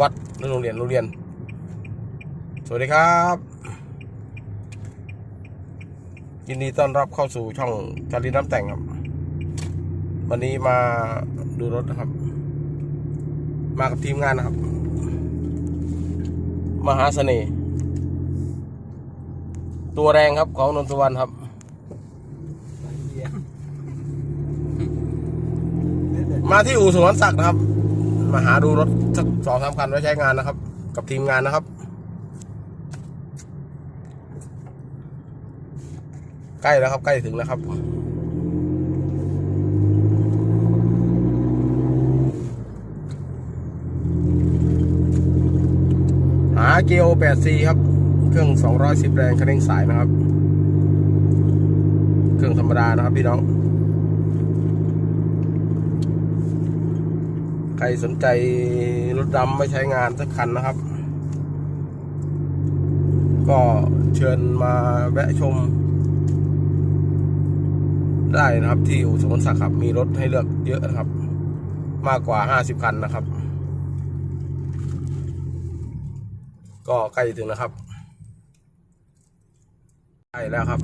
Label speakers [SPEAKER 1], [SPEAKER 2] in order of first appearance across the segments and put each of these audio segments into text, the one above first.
[SPEAKER 1] วัดหรือโรงเรียนโรงเรียน สวัสดีครับ ยินดีต้อนรับเข้าสู่ช่องจารีน้ำแต่งครับ วันนี้มาดูรถนะครับ มากับทีมงานนะครับ มหาเสน่ห์ตัวแรงครับของนนทวันครับมาที่อู่สวนศักดิ์นะครับ มาหาดูรถสักสองสามคันไว้ใช้งานนะครับ กับทีมงานนะครับ ใกล้แล้วครับ ใกล้ถึงแล้วครับหาเกียว 8C ครับ เครื่อง 210 แรงคันเร่งสายนะครับ เครื่องธรรมดานะครับพี่น้อง ใครสนใจรถดำไม่ใช้งานสักคันนะครับ ก็เชิญมาแวะชม ได้นะครับ ที่อู่สวนสักดิ์ครับ มีรถให้เลือกเยอะนะครับ มากกว่าห้าสิบคันนะครับ ก็ใกล้ถึงแล้วครับใกล้แล้วครับ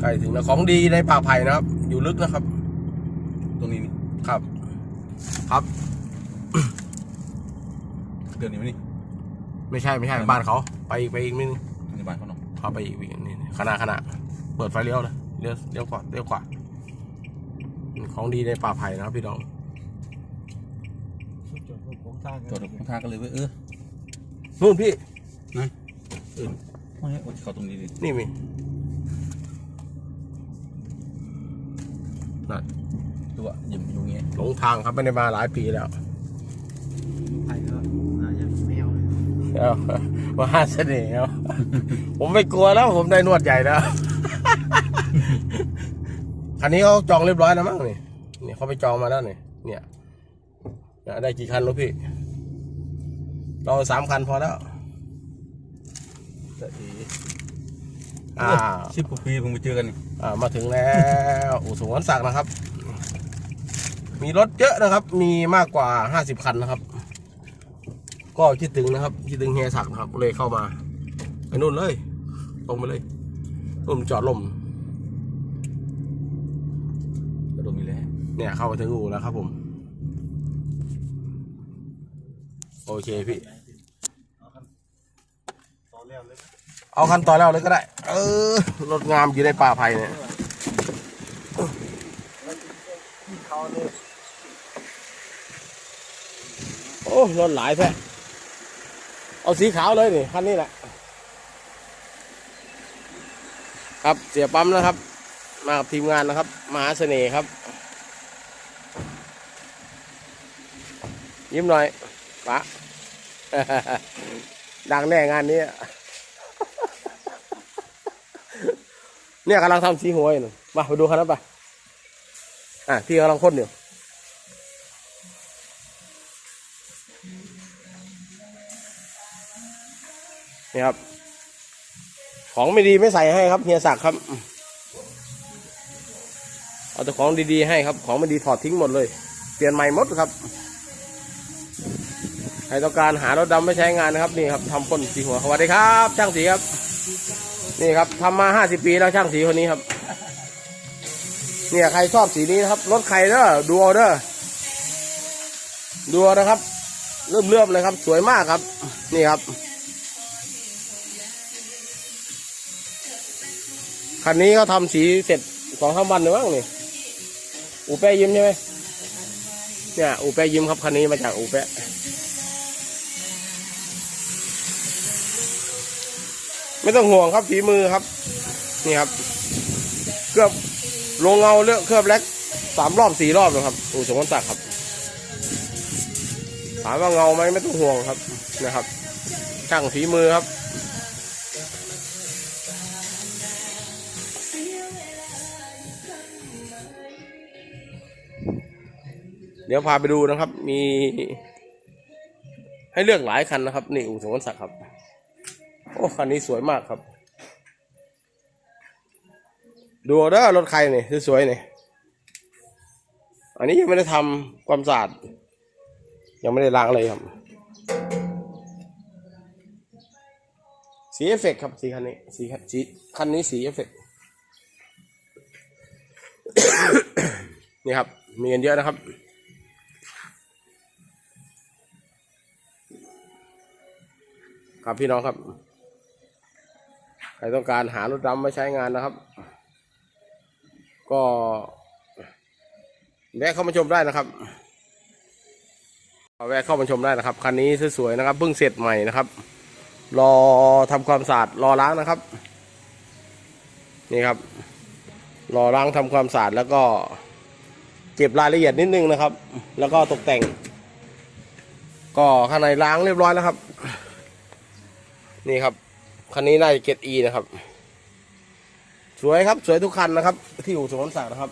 [SPEAKER 1] ใกล้ถึงแล้วของดีในป่าไผ่นะครับ อยู่ลึกนะครับ
[SPEAKER 2] ตรงนี้
[SPEAKER 1] ครับ ครับ
[SPEAKER 2] เดือนนี้ไหมนี่
[SPEAKER 1] ไม่ใช่ไม่ใช่บ้านเขา ไปอีกไปอีกนิดนึง
[SPEAKER 2] อันนี้บ้านเขาเนาะ
[SPEAKER 1] เขาไปอีกอีกนี่ขนาดขนาดเปิดไฟเลี้ยวเลยเลี้ยวเลี้ยวขวาเลี้ยวขวาของดีในป่าไผ่นะครับพี่น้อง
[SPEAKER 2] จอดรถข้างทางกันเลยเว้ยเออ
[SPEAKER 1] นู่นพี่
[SPEAKER 2] เออว่าให้เขาตรงนี้ดิ
[SPEAKER 1] นี่มีนั่น
[SPEAKER 2] ตัวยิมอยู่เงี้ย
[SPEAKER 1] หลงทางครับไม่ได้มาหลายปีแล้ว
[SPEAKER 3] ไปก็น่าจะแมวเลย
[SPEAKER 1] เอามาห้าเสน่ห์เอาผมไม่กลัวแล้ว ผมได้นวดใหญ่แล้วคันนี้เขาจองเรียบร้อยแล้วมั้งนี่เนี่ยเขาไปจองมาแล้วนี่เนี่ยเนี่ยได้กี่คันแล้วพี่เราสามคันพอแล้ว
[SPEAKER 2] แต่อี
[SPEAKER 1] อ่า
[SPEAKER 2] สิบกว่าปีเพิ่งไปเจอกันนี่
[SPEAKER 1] อ่ามาถึงแล้วอู่สวนศักดิ์นะครับ มีรถเยอะนะครับ มีมากกว่าห้าสิบคันนะครับ ก็คิดถึงนะครับคิดถึงเฮียศักดิ์นะครับเลยเข้ามาไปนู่นเลยตรงไปเลยนู่นจอดลม
[SPEAKER 2] กระโดดมีแล้ว
[SPEAKER 1] เนี่ยเข้ามาถึงอู่แล้วครับผม โอเคพี่
[SPEAKER 3] ต่อแล้วเลย
[SPEAKER 1] เอาคันต่อแล้วเลยก็ได้ เออ รถงามอยู่ในป่าไผ่เนี่ย
[SPEAKER 3] เขาเลย
[SPEAKER 1] โอ้รถหลายแท้เอาสีขาวเลยนี่คันนี้แหละ ครับเสียปั๊มนะครับ มากับทีมงานนะครับมหาเสน่ห์ครับ ยิ้มหน่อยปะดังแน่งานนี้ เนี่ยกำลังทำสีหัวอยู่นู่นมาไปดูคันนั้นไปอะพี่กำลังพ่นอยู่ นี่ครับ ของไม่ดีไม่ใส่ให้ครับเฮียศักดิ์ครับ เอาแต่ของดีๆให้ครับ ของไม่ดีถอดทิ้งหมดเลย เปลี่ยนใหม่หมดครับ ใครต้องการหารถดำไม่ใช้งานนะครับ นี่ครับทำพ่นสีหัวสวัสดีครับ ช่างสีครับ นี่ครับทำมาห้าสิบปีแล้วช่างสีคนนี้ครับ เนี่ยใครชอบสีนี้นะครับ รถใครเด้อดูเอาเด้อดูนะครับ เริ่มเลื่อมเลยครับ สวยมากครับ นี่ครับ คันนี้เขาทำสีเสร็จสองสามวันหรือมั้งนี่อูแปะยิ้มใช่ไหมเนี่ยอูแปะยิ้มครับคันนี้มาจากอูแปะไม่ต้องห่วงครับฝีมือครับ นี่ครับ เคลือบลงเงาเลือกเคลือบแล็กสามรอบสี่รอบนะครับอูสมวันตักครับถามว่าเงาไหมไม่ต้องห่วงครับนะครับช่างฝีมือครับ เดี๋ยวพาไปดูนะครับ มี ให้เลือกหลายคันนะครับ นี่อู่สมวนศักดิ์ครับ โอ้คันนี้สวยมากครับ ดูเด้อรถใครเนี่ยสวยๆนี่ยอันนี้ยังไม่ได้ทำความสะอาด ยังไม่ได้ล้างเลยครับ สีเอฟเฟกต์ครับ สีคันนี้ สีคันสีคันนี้สีเอฟเฟกต์นี่ครับ มีกันเยอะนะครับ ครับพี่น้องครับ ใครต้องการหารถดำมาใช้งานนะครับ ก็แวะเข้ามาชมได้นะครับแวะเข้ามาชมได้นะครับ คันนี้สวยๆนะครับเพิ่งเสร็จใหม่นะครับ รอทำความสะอาดรอล้างนะครับ นี่ครับ รอล้างทำความสะอาดแล้วก็เก็บรายละเอียดนิดนึงนะครับ แล้วก็ตกแต่ง ก็ข้างในล้างเรียบร้อยแล้วครับ นี่ครับ คันนี้น่าจะเกตอีนะครับ สวยครับสวยทุกคันนะครับ ที่อู่สวนสักดิ์นะครับ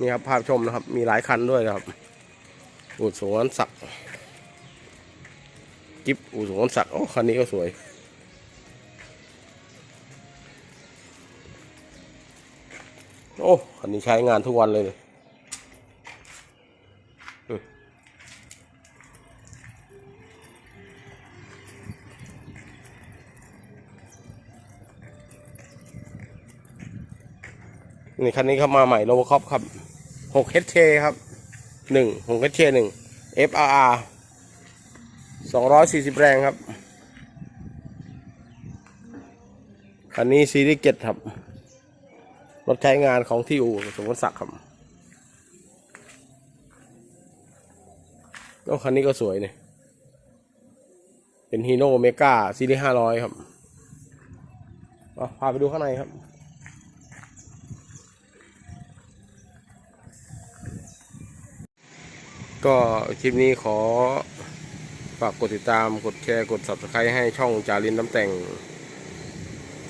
[SPEAKER 1] นี่ครับภาพชมนะครับ มีหลายคันด้วยนะครับ อู่สวนสักดิ์กิฟอู่สวนสักดิ์โอ้คันนี้ก็สวย โอ้คันนี้ใช้งานทุกวันเลย นี่คันนี้เข้ามาใหม่โลโบคอปครับ 6 HK ครับ1 6 HK 1 FRR 240 แรงครับ คันนี้ซีรีส์เจ็ดครับ รถใช้งานของที่อู่สมวนศักดิ์ครับก็คันนี้ก็สวยเนี่ย เป็นฮีโน่เมกาซีรีส์ห้าร้อยครับพาไปดูข้างในครับ ก็คลิปนี้ขอฝากกดติดตามกดแชร์กด subscribe ให้ช่องจารินน้ำแต่ง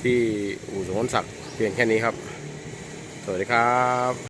[SPEAKER 1] ที่อู่สมนศักดิ์เพียงแค่นี้ครับ สวัสดีครับ